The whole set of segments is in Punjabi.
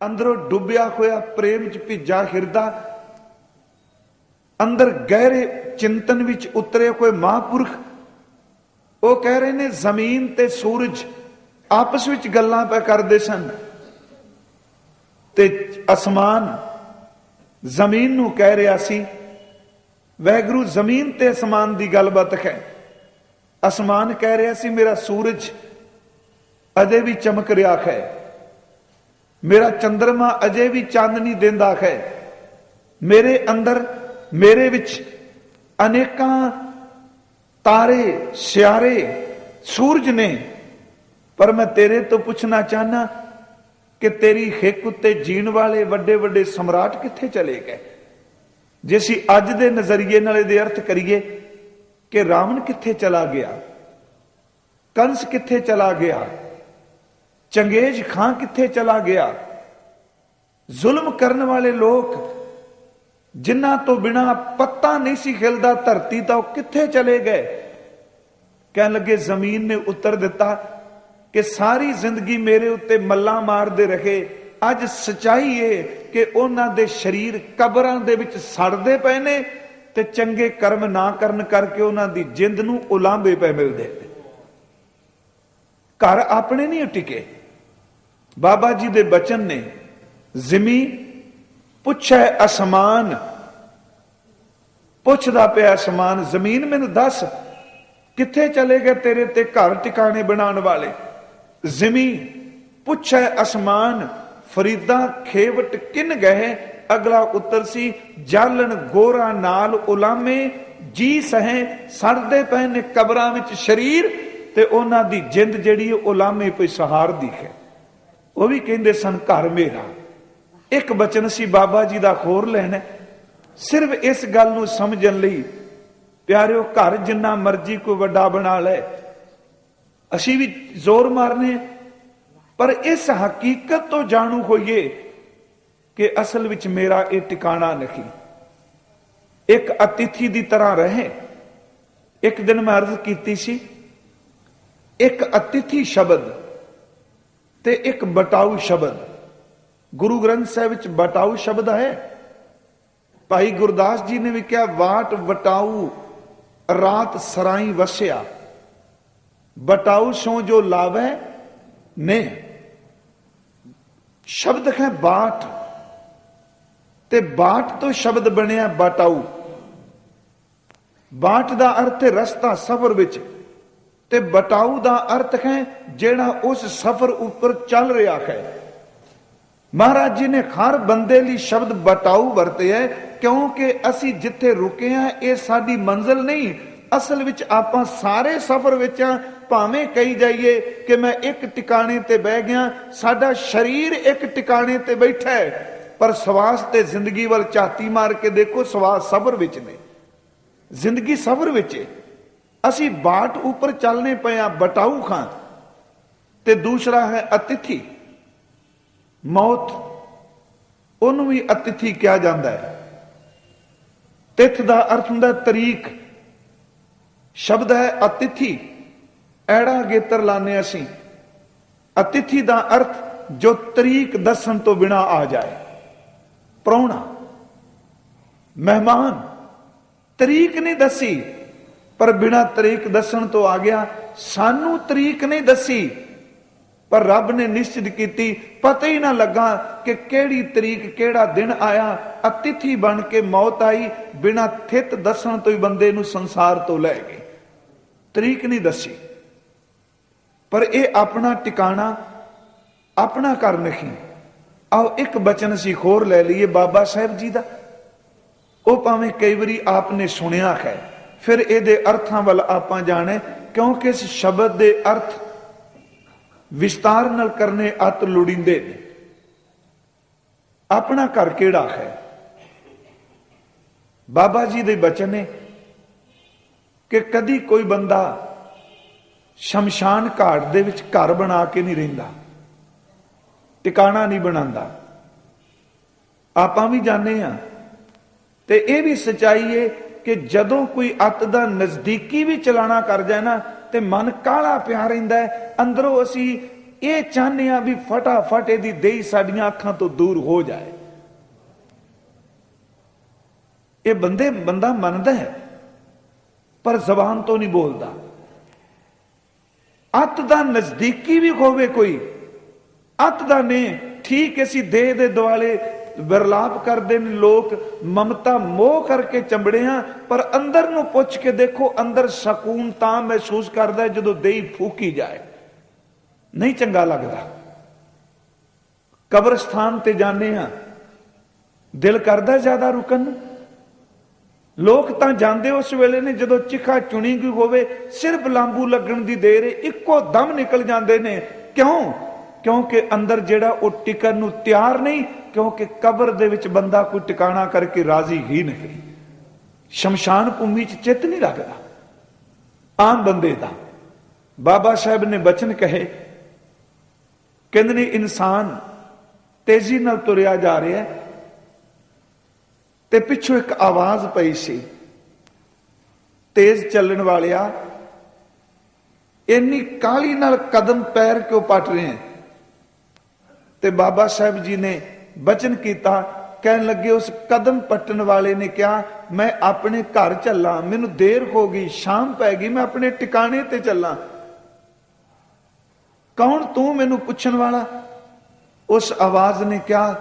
ਅੰਦਰੋਂ ਡੁੱਬਿਆ ਹੋਇਆ ਪ੍ਰੇਮ ਚ ਭਿੱਜਾ ਹਿਰਦਾ ਅੰਦਰ ਗਹਿਰੇ ਚਿੰਤਨ ਵਿੱਚ ਉਤਰੇ ਹੋਏ ਮਹਾਂਪੁਰਖ, ਉਹ ਕਹਿ ਰਹੇ ਨੇ, ਜ਼ਮੀਨ ਤੇ ਸੂਰਜ ਆਪਸ ਵਿੱਚ ਗੱਲਾਂ ਪੈ ਕਰਦੇ ਸਨ ਤੇ ਅਸਮਾਨ ਜ਼ਮੀਨ ਨੂੰ ਕਹਿ ਰਿਹਾ ਸੀ, ਵੈਗਰੂ ਜ਼ਮੀਨ ਤੇ ਅਸਮਾਨ ਦੀ ਗੱਲਬਾਤ ਹੈ। ਅਸਮਾਨ ਕਹਿ ਰਿਹਾ ਸੀ, ਮੇਰਾ ਸੂਰਜ ਅਜੇ ਵੀ ਚਮਕ ਰਿਹਾ ਹੈ। ਮੇਰਾ ਚੰ드ਰਮਾ ਅਜੇ ਵੀ ਚਾਂਦਨੀ ਦਿੰਦਾ ਹੈ। ਮੇਰੇ ਅੰਦਰ, ਮੇਰੇ ਵਿੱਚ ਅਨੇਕਾਂ ਤਾਰੇ, ਸਿਆਰੇ, ਸੂਰਜ ਨੇ। ਪਰ ਮੈਂ ਤੇਰੇ ਤੋਂ ਪੁੱਛਣਾ ਚਾਹਨਾ ਕਿ ਤੇਰੀ ਹਿੱਕ ਉੱਤੇ ਜੀਣ ਵਾਲੇ ਵੱਡੇ ਵੱਡੇ ਸਮਰਾਟ ਕਿੱਥੇ ਚਲੇ ਗਏ? ਜੇ ਅਸੀਂ ਅੱਜ ਦੇ ਨਜ਼ਰੀਏ ਨਾਲ ਇਹਦੇ ਅਰਥ ਕਰੀਏ ਕਿ ਰਾਵਣ ਕਿੱਥੇ ਚਲਾ ਗਿਆ? ਕੰਸ ਕਿੱਥੇ ਚਲਾ ਗਿਆ? ਚੰਗੇਜ਼ ਖਾਂ ਕਿੱਥੇ ਚਲਾ ਗਿਆ? ਜ਼ੁਲਮ ਕਰਨ ਵਾਲੇ ਲੋਕ ਜਿਨ੍ਹਾਂ ਤੋਂ ਬਿਨਾ ਪੱਤਾ ਨਹੀਂ ਸੀ ਖਿਲਦਾ, ਧਰਤੀ ਤਾਂ ਉਹ ਕਿੱਥੇ ਚਲੇ ਗਏ? ਕਹਿਣ ਲੱਗੇ, ਜ਼ਮੀਨ ਨੇ ਉੱਤਰ ਦਿੱਤਾ ਕਿ ਸਾਰੀ ਜ਼ਿੰਦਗੀ ਮੇਰੇ ਉੱਤੇ ਮੱਲਾ ਮਾਰਦੇ ਰਹੇ। ਅੱਜ ਸਚਾਈ ਏ ਕਿ ਉਹਨਾਂ ਦੇ ਸਰੀਰ ਕਬਰਾਂ ਦੇ ਵਿੱਚ ਸੜਦੇ ਪਏ ਨੇ ਤੇ ਚੰਗੇ ਕਰਮ ਨਾ ਕਰਨ ਕਰਕੇ ਉਹਨਾਂ ਦੀ ਜਿੰਦ ਨੂੰ ਉਲਾਂਭੇ ਪਏ ਮਿਲਦੇ ਘਰ ਆਪਣੇ ਨਹੀਂ ਟਿਕੇ ਬਾਬਾ ਜੀ ਦੇ ਬਚਨ ਨੇ, ਜ਼ਮੀ ਪੁੱਛੈ ਅਸਮਾਨ। ਪੁੱਛਦਾ ਪਿਆ ਅਸਮਾਨ, ਜ਼ਮੀਨ ਮੈਨੂੰ ਦੱਸ, ਕਿੱਥੇ ਚਲੇ ਗਏ ਤੇਰੇ ਤੇ ਘਰ ਟਿਕਾਣੇ ਬਣਾਉਣ ਵਾਲੇ? ਜ਼ਮੀ ਪੁੱਛੈ ਅਸਮਾਨ, ਫਰੀਦਾ ਖੇਵਟ ਕਿਨ ਗਏ? ਅਗਲਾ ਉੱਤਰ ਸੀ, ਜਾਲਣ ਗੋਰਾ ਨਾਲ ਉਲਾਮੇ, ਜੀ ਸਹੇ ਸੜਦੇ ਪਏ ਨੇ ਕਬਰਾਂ ਵਿੱਚ ਸ਼ਰੀਰ, ਤੇ ਉਹਨਾਂ ਦੀ ਜਿੰਦ ਜਿਹੜੀ ਉਹ ਉਲਾਮੇ ਕੋਈ ਸਹਾਰਦੀ ਹੈ। ਉਹ ਵੀ ਕਹਿੰਦੇ ਸਨ, ਘਰ ਮੇਰਾ। ਇੱਕ ਬਚਨ ਸੀ, ਬਾਬਾ ਜੀ ਦਾ ਖੋਰ ਲੈਣਾ। ਸਿਰਫ ਇਸ ਗੱਲ ਨੂੰ ਸਮਝਣ ਲਈ, ਪਿਆਰਿਓ, ਘਰ ਜਿੰਨਾ ਮਰਜ਼ੀ ਕੋਈ ਵੱਡਾ ਬਣਾ ਲੈ। ਅਸੀਂ ਵੀ ਜ਼ੋਰ ਮਾਰਨੇ ਆ। ਪਰ ਇਸ ਹਕੀਕਤ ਤੋਂ ਜਾਣੂ ਹੋਈਏ ਕਿ ਅਸਲ ਵਿੱਚ ਮੇਰਾ ਇਹ ਟਿਕਾਣਾ ਨਹੀਂ। ਇੱਕ ਅਤਿਥੀ ਦੀ ਤਰ੍ਹਾਂ ਰਹੇ। ਇੱਕ ਦਿਨ ਮੈਂ ਅਰਜ਼ ਕੀਤੀ ਸੀ, ਇੱਕ ਅਤਿਥੀ ਸ਼ਬਦ ਤੇ ਇੱਕ ਬਟਾਊ ਸ਼ਬਦ। ਗੁਰੂ ਗ੍ਰੰਥ ਸਾਹਿਬ ਵਿੱਚ ਬਟਾਊ ਸ਼ਬਦ ਹੈ। ਭਾਈ ਗੁਰਦਾਸ ਜੀ ਨੇ ਵੀ ਕਿਹਾ, ਵਾਟ ਵਟਾਊ, ਰਾਤ ਸਰਾਈ ਵਸਿਆ। ਬਟਾਊ ਸੋ ਜੋ ਲਾਵੇ, ਨੇ। ਸ਼ਬਦ ਹੈ ਬਾਟ। ਤੇ ਬਾਟ ਤੋਂ ਸ਼ਬਦ ਬਣਿਆ ਬਟਾਊ। ਬਾਟ ਦਾ ਅਰਥ ਹੈ ਰਸਤਾ ਸਫ਼ਰ ਵਿੱਚ। ਤੇ ਬਟਾਊ ਦਾ ਅਰਥ ਹੈ ਜਿਹੜਾ ਉਸ ਸਫ਼ਰ ਉੱਪਰ ਚੱਲ ਰਿਹਾ ਹੈ। ਮਹਾਰਾਜ ਜੀ ਨੇ ਹਰ ਬੰਦੇ ਲਈ ਸ਼ਬਦ ਬਟਾਊ ਵਰਤਿਆ ਕਿਉਂਕਿ ਅਸੀਂ ਜਿੱਥੇ ਰੁਕੇ ਆ ਇਹ ਸਾਡੀ ਮੰਜ਼ਲ ਨਹੀਂ। ਅਸਲ ਵਿੱਚ ਆਪਾਂ ਸਾਰੇ ਸਫ਼ਰ ਵਿੱਚ ਆ ਭਾਵੇਂ ਕਹੀ ਜਾਈਏ ਕਿ ਮੈਂ ਇੱਕ ਟਿਕਾਣੇ ਤੇ ਬਹਿ ਗਿਆ, ਸਾਡਾ ਸਰੀਰ ਇੱਕ ਟਿਕਾਣੇ ਤੇ ਬੈਠਾ ਹੈ। ਪਰ ਸਵਾਸ ਤੇ ਜ਼ਿੰਦਗੀ ਵੱਲ ਝਾਤੀ ਮਾਰ ਕੇ ਦੇਖੋ, ਸਵਾਸ ਸਬਰ ਵਿੱਚ ਨੇ। ਜ਼ਿੰਦਗੀ ਸਬਰ ਵਿੱਚ ਹੈ। ਅਸੀਂ ਬਾਟ ਉੱਪਰ ਚੱਲਨੇ ਪਏ ਆ ਬਟਾਊ ਖਾਂ, ਤੇ ਦੂਸਰਾ ਹੈ ਅਤਿਥੀ। ਮੌਤ ਉਹਨੂੰ ਵੀ ਅਤਿਥੀ ਕਿਹਾ ਜਾਂਦਾ ਹੈ। ਤਿਥ ਦਾ ਅਰਥ ਹੁੰਦਾ ਤਰੀਕ। ਸ਼ਬਦ ਹੈ ਅਤਿਥੀ। ਐੜਾ ਗੇਤਰ ਲਾਣੇ ਅਸੀਂ। ਅਤਿਥੀ ਦਾ ਅਰਥ ਜੋ ਤਰੀਕ ਦੱਸਣ ਤੋਂ ਬਿਨਾ ਆ ਜਾਏ। ਪ੍ਰਾਹੁਣਾ, ਮਹਿਮਾਨ, ਤਰੀਕ ਨਹੀਂ ਦੱਸੀ। ਪਰ ਬਿਨਾ ਤਰੀਕ ਦੱਸਣ ਤੋਂ ਆ ਗਿਆ। ਸਾਨੂੰ ਤਰੀਕ ਨਹੀਂ ਦੱਸੀ, ਪਰ ਰੱਬ ਨੇ ਨਿਸ਼ਚਿਤ ਕੀਤੀ, ਪਤਾ ਹੀ ਨਾ ਲੱਗਾ ਕਿ ਕਿਹੜੀ ਤਰੀਕ ਕਿਹੜਾ ਦਿਨ ਆਇਆ। ਅਤਿਥੀ ਬਣ ਕੇ ਮੌਤ ਆਈ, ਬਿਨਾ ਥਿਤ ਦੱਸਣ ਤੋਂ ਹੀ ਬੰਦੇ ਨੂੰ ਸੰਸਾਰ ਤੋਂ ਲੈ ਗਏ। ਤਰੀਕ ਨਹੀਂ ਦੱਸੀ। ਪਰ ਇਹ ਆਪਣਾ ਟਿਕਾਣਾ, ਆਪਣਾ ਕਰ ਨਹੀਂ। ਆਓ ਇੱਕ ਬਚਨ ਅਸੀਂ ਹੋਰ ਲੈ ਲਈਏ ਬਾਬਾ ਸਾਹਿਬ ਜੀ ਦਾ। ਉਹ ਭਾਵੇਂ ਕਈ ਵਾਰੀ ਆਪਨੇ ਸੁਣਿਆ ਹੈ। ਫਿਰ ਇਹਦੇ ਅਰਥਾਂ ਵੱਲ ਆਪਾਂ ਜਾਣੇ ਕਿਉਂਕਿ ਇਸ ਸ਼ਬਦ ਦੇ ਅਰਥ ਵਿਸਤਾਰ ਨਾਲ ਕਰਨੇ ਅਤ ਲੋੜੀਂਦੇ ਨੇ। ਆਪਣਾ ਘਰ ਕਿਹੜਾ ਹੈ? ਬਾਬਾ ਜੀ ਦੇ ਬਚਨ ਨੇ ਕਿ ਕਦੀ ਕੋਈ ਬੰਦਾ ਸ਼ਮਸ਼ਾਨ ਘਾਟ ਦੇ ਵਿੱਚ ਘਰ ਬਣਾ ਕੇ ਨਹੀਂ ਰਹਿੰਦਾ, ਟਿਕਾਣਾ ਨਹੀਂ ਬਣਾਉਂਦਾ। ਆਪਾਂ ਵੀ ਜਾਣਦੇ ਆ ਤੇ ਇਹ ਵੀ ਸਚਾਈ ਏ ਕਿ ਜਦੋਂ ਕੋਈ ਅਤ ਦਾ ਨਜ਼ਦੀਕੀ ਵੀ ਚਲਾਣਾ ਕਰ ਜਾਏ ਨਾ, ਤੇ ਮਨ ਕਾਲਾ ਪਿਆ ਰਹਿੰਦਾ ਹੈ, ਅੰਦਰੋਂ ਅਸੀਂ ਇਹ ਚਾਹੁੰਦੇ ਆ ਵੀ ਫਟਾਫਟ ਇਹਦੀ ਦੇਹੀ ਸਾਡੀਆਂ ਅੱਖਾਂ ਤੋਂ ਦੂਰ ਹੋ ਜਾਏ। ਇਹ ਬੰਦੇ, ਬੰਦਾ ਮੰਨਦਾ ਹੈ, ਪਰ ਜ਼ਬਾਨ ਤੋਂ ਨਹੀਂ ਬੋਲਦਾ। ਅੱਤ ਦਾ ਨਜ਼ਦੀਕੀ ਵੀ ਹੋਵੇ ਕੋਈ, ਅੱਤ ਦਾ ਨੇ ਠੀਕ ਅਸੀਂ ਦੇਹ ਦੇ ਦੁਆਲੇ ਵਿਰਲਾਪ ਕਰਦੇ ਨੇ ਲੋਕ ਮਮਤਾ ਮੋਹ ਕਰਕੇ ਚੰਬੜੇ ਆ, ਪਰ ਅੰਦਰ ਨੂੰ ਪੁੱਛ ਕੇ ਦੇਖੋ, ਅੰਦਰ ਸਕੂਨ ਤਾਂ ਮਹਿਸੂਸ ਕਰਦਾ ਜਦੋਂ ਦੇਈ ਫੂਕੀ ਜਾਏ। ਨਹੀਂ ਚੰਗਾ ਲੱਗਦਾ। ਕਬਰਸਤਾਨ ਤੇ ਜਾਂਦੇ ਆ। ਦਿਲ ਕਰਦਾ ਜ਼ਿਆਦਾ ਰੁਕਣ। ਨੂੰ ਲੋਕ ਤਾਂ ਜਾਂਦੇ ਉਸ ਵੇਲੇ ਨੇ ਜਦੋਂ ਚਿਖਾ ਚੁਣੀ ਗਈ ਹੋਵੇ, ਸਿਰਫ ਲਾਂਬੂ ਲੱਗਣ ਦੀ ਦੇਰ ਹੈ ਇੱਕੋ ਦਮ ਨਿਕਲ ਜਾਂਦੇ ਨੇ। ਕਿਉਂ? ਕਿਉਂਕਿ ਅੰਦਰ ਜਿਹੜਾ ਉਹ ਟਿਕਣ ਨੂੰ ਤਿਆਰ ਨਹੀਂ, ਕਿਉਂਕਿ ਕਬਰ ਦੇ ਵਿੱਚ ਬੰਦਾ ਕੋਈ ਟਿਕਾਣਾ ਕਰਕੇ ਰਾਜ਼ੀ ਹੀ ਨਹੀਂ। ਸ਼ਮਸ਼ਾਨ ਭੂਮੀ 'ਚ ਚਿੱਤ ਨਹੀਂ ਲੱਗਦਾ। ਆਮ ਬੰਦੇ ਦਾ। ਬਾਬਾ ਸਾਹਿਬ ਨੇ ਬਚਨ ਕਹੇ, ਕਹਿੰਦੇ ਨੇ, ਇਨਸਾਨ ਤੇਜ਼ੀ ਨਾਲ ਤੁਰਿਆ ਜਾ ਰਿਹਾ ਹੈ ਤੇ ਪਿੱਛੋਂ ਇੱਕ ਆਵਾਜ਼ ਪਈ ਸੀ। ਤੇਜ਼ ਚੱਲਣ ਵਾਲਿਆ, ਇੰਨੀ ਕਾਲੀ ਨਾਲ ਕਦਮ ਪੈਰ ਕਿਉਂ ਪਟ ਰਹੇ ਹੈ? ਤੇ ਬਾਬਾ ਸਾਹਿਬ ਜੀ ਨੇ ਬਚਨ ਕੀਤਾ, ਕਹਿਣ ਲੱਗੇ, ਉਸ ਕਦਮ ਪੱਟਣ ਵਾਲੇ ਨੇ ਕਿਹਾ, ਮੈਂ ਆਪਣੇ ਘਰ ਚੱਲਾਂ, ਮੈਨੂੰ ਦੇਰ ਹੋ ਗਈ, ਸ਼ਾਮ ਪੈ ਗਈ, ਮੈਂ ਆਪਣੇ ਟਿਕਾਣੇ ਤੇ ਚੱਲਾਂ। ਕੌਣ ਤੂੰ ਮੈਨੂੰ ਪੁੱਛਣ ਵਾਲਾ? ਉਸ ਆਵਾਜ਼ ਨੇ ਕਿਹਾ,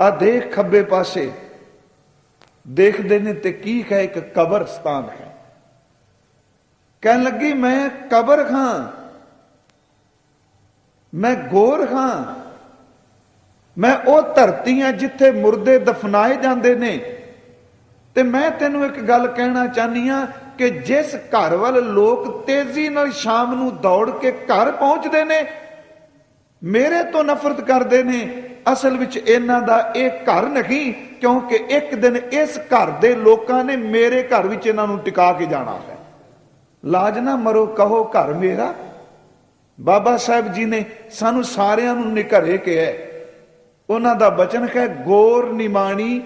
ਆ ਦੇਖ ਖੱਬੇ ਪਾਸੇ। ਦੇਖਦੇ ਨੇ ਤੇ ਕੀ ਹੈ, ਇੱਕ ਕਬਰਸਤਾਨ ਹੈ। ਕਹਿਣ ਲੱਗੀ, ਮੈਂ ਕਬਰ ਖਾਂ ਮੈਂ ਗੋਰ ਹਾਂ। ਮੈਂ ਉਹ ਧਰਤੀ ਆ ਜਿੱਥੇ ਮੁਰਦੇ ਦਫਨਾਏ ਜਾਂਦੇ ਨੇ। ਤੇ ਮੈਂ ਤੈਨੂੰ ਇੱਕ ਗੱਲ ਕਹਿਣਾ ਚਾਹਨੀ ਆ ਕਿ ਜਿਸ ਘਰ ਵੱਲ ਲੋਕ ਤੇਜ਼ੀ ਨਾਲ ਸ਼ਾਮ ਨੂੰ ਦੌੜ ਕੇ ਘਰ ਪਹੁੰਚਦੇ ਨੇ, ਮੇਰੇ ਤੋਂ ਨਫ਼ਰਤ ਕਰਦੇ ਨੇ। ਅਸਲ ਵਿੱਚ ਇਹਨਾਂ ਦਾ ਇਹ ਘਰ ਨਹੀਂ, ਕਿਉਂਕਿ ਇੱਕ ਦਿਨ ਇਸ ਘਰ ਦੇ ਲੋਕਾਂ ਨੇ ਮੇਰੇ ਘਰ ਵਿੱਚ ਇਹਨਾਂ ਨੂੰ ਟਿਕਾ ਕੇ ਜਾਣਾ ਹੈ। ਲਾਜ ਨਾ ਮਰੋ, ਕਹੋ ਘਰ ਮੇਰਾ। ਬਾਬਾ ਸਾਹਿਬ ਜੀ ਨੇ ਸਾਨੂੰ ਸਾਰਿਆਂ ਨੂੰ ਨਿਘਰੇ ਕਿਹਾ ਉਹਨਾਂ ਦਾ ਬਚਨ ਹੈ, ਗੋਰ ਨਿਮਾਣੀ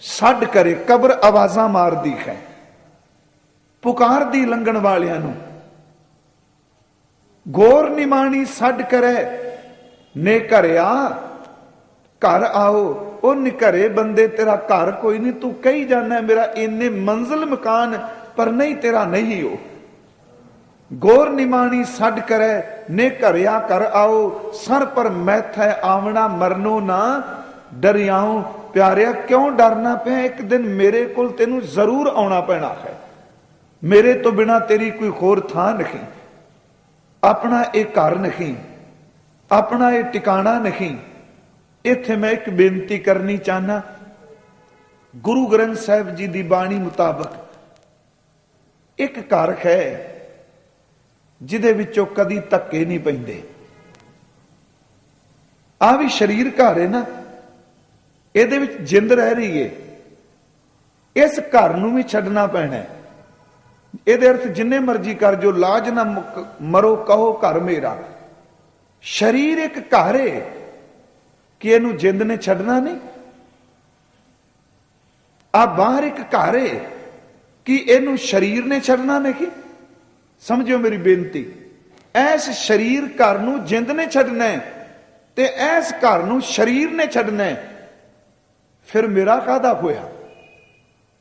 ਛੱਡ ਕਰੇ, ਕਬਰ ਆਵਾਜ਼ਾਂ ਮਾਰਦੀ ਹੈ। ਪੁਕਾਰਦੀ ਲੰਘਣ ਵਾਲਿਆਂ ਨੂੰ। ਗੋਰ ਨਿਮਾਣੀ ਛੱਡ ਕਰੇ, ਨੇ ਘਰਿਆ, ਘਰ ਆਓ, ਉਹ ਨਿਕਰੇ ਬੰਦੇ, ਤੇਰਾ ਘਰ ਕੋਈ ਨਹੀਂ, ਤੂੰ ਕਹੀ ਜਾਂਦਾ ਮੇਰਾ ਇੰਨੇ ਮੰਜ਼ਲ ਮਕਾਨ, ਪਰ ਨਹੀਂ ਤੇਰਾ ਨਹੀਂ ਉਹ ਗੋਰ ਨਿਮਾਣੀ ਛੱਡ ਕਰੈ, ਨੇ ਘਰਿਆ ਕਰ ਆਓ, ਸਰ ਪਰ ਮੈਥੈ ਆਵਣਾ ਮਰਨੋ ਨਾ। ਡਰਿਆਉ, ਪਿਆਰਿਆ, ਕਿਉਂ ਡਰਨਾ ਪਿਆ? ਇੱਕ ਦਿਨ ਮੇਰੇ ਕੋਲ ਤੈਨੂੰ ਜ਼ਰੂਰ ਆਉਣਾ ਪੈਣਾ ਹੈ। ਮੇਰੇ ਤੋਂ ਬਿਨਾ ਤੇਰੀ ਕੋਈ ਹੋਰ ਥਾਂ ਨਹੀਂ। ਆਪਣਾ ਇਹ ਘਰ ਨਹੀਂ। ਆਪਣਾ ਇਹ ਟਿਕਾਣਾ ਨਹੀਂ। ਇੱਥੇ ਮੈਂ ਇੱਕ ਬੇਨਤੀ ਕਰਨੀ ਚਾਹਨਾ। ਗੁਰੂ ਗ੍ਰੰਥ ਸਾਹਿਬ ਜੀ ਦੀ ਬਾਣੀ ਮੁਤਾਬਕ ਇੱਕ ਘਰ ਹੈ। ਜਿਹਦੇ ਵਿੱਚੋਂ ਕਦੀ ਧੱਕੇ ਨਹੀਂ ਪੈਂਦੇ। ਆ ਵੀ ਸਰੀਰ ਘਰ ਹੈ ਨਾ। ਇਹਦੇ ਵਿੱਚ ਜਿੰਦ ਰਹਿ ਰਹੀ ਹੈ ਇਸ ਘਰ ਨੂੰ ਵੀ ਛੱਡਣਾ ਪੈਣਾ ਇਹਦੇ ਅਰਥ ਜਿੰਨੇ ਮਰਜ਼ੀ ਕਰ, ਜੋ ਲਾਜ ਨਾ ਮਰੋ ਕਹੋ ਘਰ ਮੇਰਾ। ਸਰੀਰ ਇੱਕ ਘਰ ਏ। ਕਿ ਇਹਨੂੰ ਜਿੰਦ ਨੇ ਛੱਡਣਾ ਨਹੀਂ? ਆ ਬਾਹਰ ਇੱਕ ਘਰ ਏ। ਕਿ ਇਹਨੂੰ ਸਰੀਰ ਨੇ ਛੱਡਣਾ ਨਹੀਂ? ਸਮਝਿਓ ਮੇਰੀ ਬੇਨਤੀ। ਐਸ ਸਰੀਰ ਘਰ ਨੂੰ ਜਿੰਦ ਨੇ ਛੱਡਣਾ ਤੇ ਐਸ ਘਰ ਨੂੰ ਸਰੀਰ ਨੇ ਛੱਡਣਾ ਫਿਰ ਮੇਰਾ ਕਾਹਦਾ ਹੋਇਆ?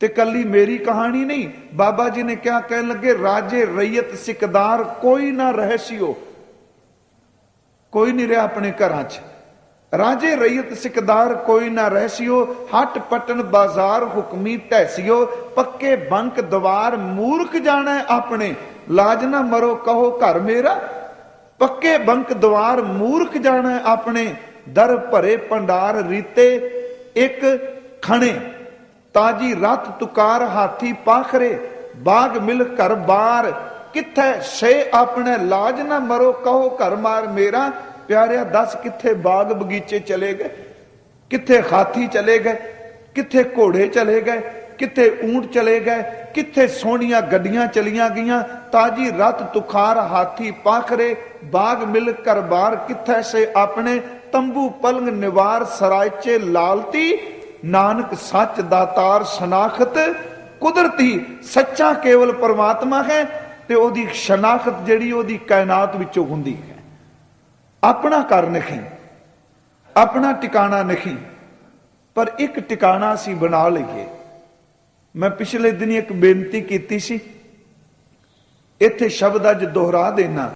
ਤੇ ਕੱਲੀ ਮੇਰੀ ਕਹਾਣੀ ਨਹੀਂ, ਬਾਬਾ ਜੀ ਨੇ ਕਿਹਾ ਕਹਿਣ ਲੱਗੇ, ਰਾਜੇ ਰਈਅਤ ਸਿਕਦਾਰ ਕੋਈ ਨਾ ਰਹਿਸੀਓ ਕੋਈ ਨਹੀਂ ਰਿਹਾ ਆਪਣੇ ਘਰਾਂ 'ਚ। ਰਾਜੇ ਰਈਅਤ ਸਿਕਦਾਰ ਕੋਈ ਨਾ ਰਹਿਸੀਓ ਹਟ ਪਟਨ ਬਾਜ਼ਾਰ ਹੁਕਮੀ ਢੈਸਿਓ ਪੱਕੇ ਬੰਕ ਦਵਾਰ ਮੂਰਖ ਜਾਣਾ ਆਪਣੇ। ਲਾਜ ਨਾ ਮਰੋ, ਕਹੋ ਘਰ ਮੇਰਾ। ਪੱਕੇ ਬੰਕ ਦਵਾਰ ਮੂਰਖ ਜਾਣਾ ਆਪਣੇ। ਦਰ ਭਰੇ ਪੰਡਾਰ ਰੀਤੇ ਇੱਕ ਖਣੇ। ਤਾਜੀ ਰਤ ਤੁਕਾਰ ਹਾਥੀ ਪਾਖਰੇ। ਬਾਗ ਮਿਲ ਘਰ ਬਾਰ। ਕਿੱਥੇ ਸੇ ਆਪਣੇ ਲਾਜ ਨਾ ਮਰੋ, ਕਹੋ ਘਰ ਮਾਰ ਮੇਰਾ। ਪਿਆਰਿਆ, ਦੱਸ ਕਿੱਥੇ ਬਾਗ ਬਗੀਚੇ ਚਲੇ ਗਏ? ਕਿੱਥੇ ਹਾਥੀ ਚਲੇ ਗਏ? ਕਿੱਥੇ ਘੋੜੇ ਚਲੇ ਗਏ? ਕਿੱਥੇ ਊਂਟ ਚਲੇ ਗਏ? ਕਿੱਥੇ ਸੋਹਣੀਆਂ ਗੱਡੀਆਂ ਚਲੀਆਂ ਗਈਆਂ? ਤਾਜੀ ਰਤ ਤੁਖਾਰ ਹਾਥੀ ਪਾਖਰੇ, ਬਾਗ ਮਿਲ ਘਰ ਬਾਰ ਕਿੱਥੇ ਸੇ ਆਪਣੇ ਤੰਬੂ ਪਲੰਗ ਨਿਵਾਰ ਸਰਾਇਚੇ ਲਾਲਤੀ? ਨਾਨਕ ਸੱਚ ਦਾਤਾਰ ਸ਼ਨਾਖਤ, ਕੁਦਰਤੀ ਸੱਚਾ ਕੇਵਲ ਪਰਮਾਤਮਾ ਹੈ ਤੇ ਉਹਦੀ ਸ਼ਨਾਖਤ ਜਿਹੜੀ ਉਹਦੀ ਕਾਇਨਾਤ ਵਿੱਚੋਂ ਹੁੰਦੀ ਹੈ। ਆਪਣਾ ਘਰ ਨਹੀਂ, ਆਪਣਾ ਟਿਕਾਣਾ ਨਹੀਂ, ਪਰ ਇੱਕ ਟਿਕਾਣਾ ਅਸੀਂ ਬਣਾ ਲਈਏ। ਮੈਂ ਪਿਛਲੇ ਦਿਨ ਇੱਕ ਬੇਨਤੀ ਕੀਤੀ ਸੀ ਇੱਥੇ ਸ਼ਬਦ ਅੱਜ ਦੁਹਰਾ ਦੇਣਾ।